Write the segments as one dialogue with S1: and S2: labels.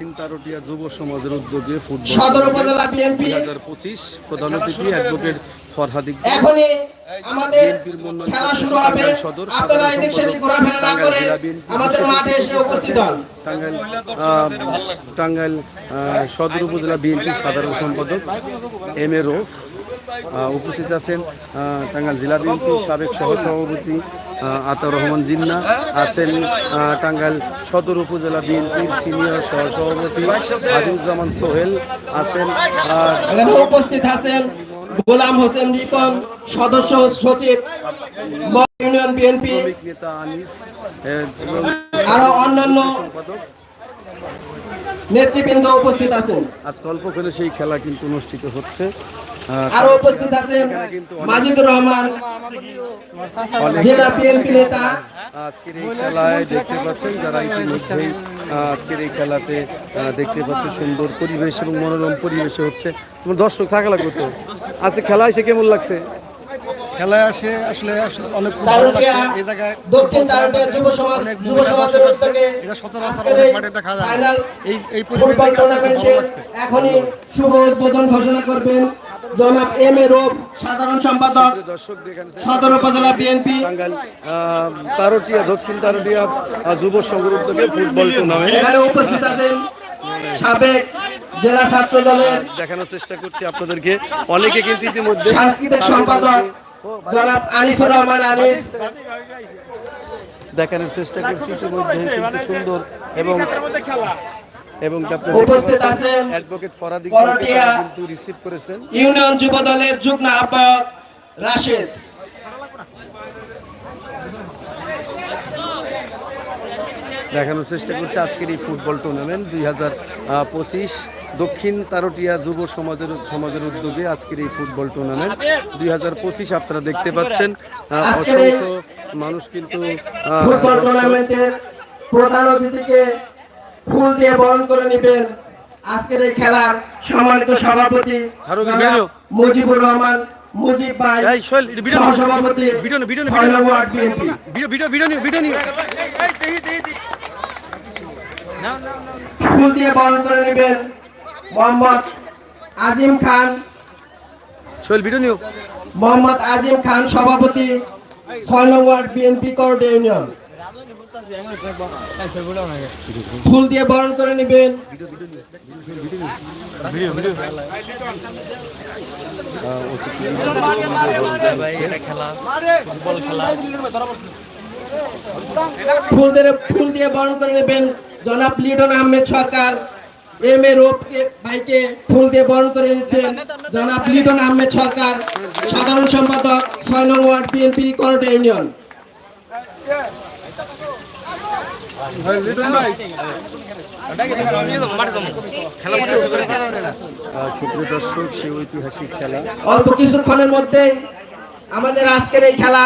S1: দক্ষিণ তারটিয়া যুব সমাজের উদ্যোগে ফুটবল
S2: সদর উপজেলা বিএনপি
S1: দুই হাজার পঁচিশ প্রধান অতিথি অ্যাডভোকেট ফরহাদ ইকবাল,
S2: এখন আমাদের খেলা শুরু হবে। আপনারা এদিক সেদিক ঘোরাফেরা না করে আমাদের মাঠে এসে উপস্থিত হন।
S1: টাঙ্গাইল টাঙ্গাইল সদর উপজেলা বিএনপি সাধারণ সম্পাদক এম এ রোফ। আহ, উপস্থিত আছেন আহ, টাঙ্গাইল জেলা বিএনপির সাবেক সহসভাপতি আতাউর রহমান জিন্না আছেন টাঙ্গাইল সদর উপজেলা বিএনপির সিনিয়র সহসভাপতি আজিজুজ্জামান সোহেল আছেন
S2: উপস্থিত আছেন গোলাম হোসেন রিপন সদস্য সচিব ইউনিয়ন বিএনপি
S1: নেতা আনিস
S2: আরও অন্যান্য নেতৃবৃন্দ উপস্থিত আছেন।
S1: আজ অল্প করে সেই খেলা কিন্তু অনুষ্ঠিত হচ্ছে।
S2: আরও উপস্থিত আছেন মাজিদুর রহমান জেলা বিএনপি নেতা।
S1: আজকের এই খেলায় দেখতে পাচ্ছেন যারা ইতিমধ্যেই আজকের এই খেলাতে দেখতে পাচ্ছে সুন্দর পরিবেশ এবং মনোরম পরিবেশে হচ্ছে। তোমার দর্শক থাকা লাগবে তো? আজকে খেলা এসে কেমন লাগছে?
S3: খেলায় আসে আসলে আসলে অনেক খুব ভালো
S2: তারুটিয়া
S3: এই জায়গায়
S2: দক্ষিণ তারুটিয়া যুব সমাজ
S3: অনেক
S2: যুব সমাজের। উদ্যোগে
S3: এটা সচরাচর অনেক মাঠে দেখা যায়। না। এই এই পরিবেশে লাগছে।
S2: এখনই শুভ উদ্বোধন ঘোষণা করবেন জনাব এম এ রোপ সাধারণ সম্পাদক সদর উপজেলা বিএনপি।
S1: আহ, তারটিয়া দক্ষিণ তারটিয়া যুব সংঘের উদ্যোগে ফুটবল টুর্নামেন্ট
S2: এখানে উপস্থিত আছেন সাবেক জেলা ছাত্র দলের
S1: দেখানোর চেষ্টা করছি আপনাদেরকে। অনেকে কিন্তু ইতিমধ্যে
S2: সাংস্কৃতিক সম্পাদক জনাব আনিসুর রহমান আনিস।
S1: দেখানোর চেষ্টা করছি ইতিমধ্যে কিন্তু সুন্দর এবং এবং
S2: উপস্থিত আছেন
S1: অ্যাডভোকেট ফরাদি কিন্তু রিসিভ করেছেন।
S2: ইউনিয়ন যুব দলের যুগ্ম আহ্বায়ক রাশেদ।
S1: দেখানোর চেষ্টা করছি আজকের এই ফুটবল টুর্নামেন্ট দুই হাজার পঁচিশ। দক্ষিণ তারটিয়া যুব সমাজের সমাজের উদ্যোগে আজকের এই ফুটবল টুর্নামেন্ট দুই হাজার পঁচিশ আপনারা দেখতে পাচ্ছেন অসংখ্য মানুষ কিন্তু
S2: ফুটবল টুর্নামেন্টের প্রধান অতিথিকে ফুল দিয়ে বরণ করে নেবেন আজকের এই খেলার সম্মানিত সভাপতি। মুজিবুর রহমান মুজিব ভাই
S1: এই ভিডিও ভিডিও ভিডিও ভিডিও
S2: নং
S1: নিও।
S2: Ward BNP
S1: video video video নিও ভিডিও নিও
S2: ফুল দিয়ে বরণ করে নেবেন মোহাম্মদ আজিম খান। মোহাম্মদ আজিম খান সভাপতি ছয় নং ওয়ার্ড বিএনপি করোট ইউনিয়ন। ফুল দিয়ে বরণ করে নেবেন। ফুল দিয়ে ফুল দিয়ে বরণ করে নেবেন জনাব লিটন আহমেদ সরকার। এম এ রোপকে ভাইকে ফুল দিয়ে বরণ করে নিচ্ছেন জনাব লিটন আহমেদ সরকার, সাধারণ সম্পাদক, ছয় নং ওয়ার্ড বিএনপি করোট ইউনিয়ন। অল্প কিছুক্ষণের মধ্যে আমাদের আজকের এই খেলা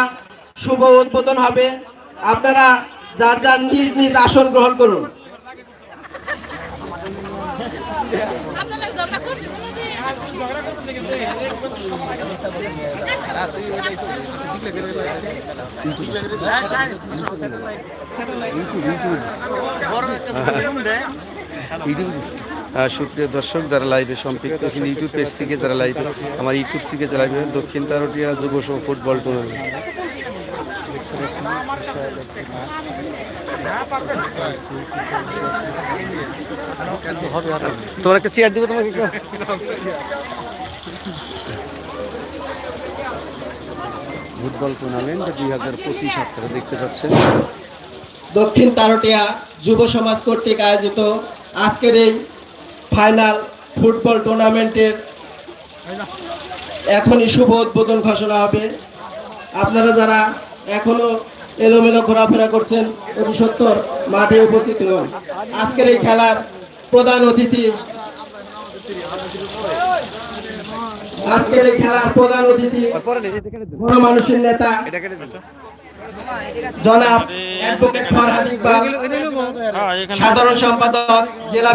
S2: শুভ উদ্বোধন হবে। আপনারা যার যার নিজ নিজ আসন গ্রহণ করুন।
S1: সুপ্রিয় দর্শক, যারা লাইভে সম্পৃক্ত ইউটিউব পেজ থেকে যারা লাইভে আমার ইউটিউব থেকে যারা লাইভে দক্ষিণ তারটিয়া যুব ফুটবল টুর্নামেন্ট তোমার একটা চেয়ার দিব তোমাকে ফুটবল টুর্নামেন্ট দুই হাজার পঁচিশ আপনারা দেখতে পাচ্ছেন
S2: দক্ষিণ তারটিয়া যুব সমাজ কর্তৃক আয়োজিত আজকের এই ফাইনাল ফুটবল টুর্নামেন্টের এখনই শুভ উদ্বোধন ঘোষণা হবে। আপনারা যারা এখনও এলোমেলো ঘোরাফেরা করছেন অতি সত্তর মাঠে উপস্থিত হন আজকের এই খেলার প্রধান অতিথি আজকের এই খেলার প্রধান অতিথি বড় মানুষের নেতা, জনাব অ্যাডভোকেট ফরহাদ ইকবাল, সাধারণ সম্পাদক, জেলা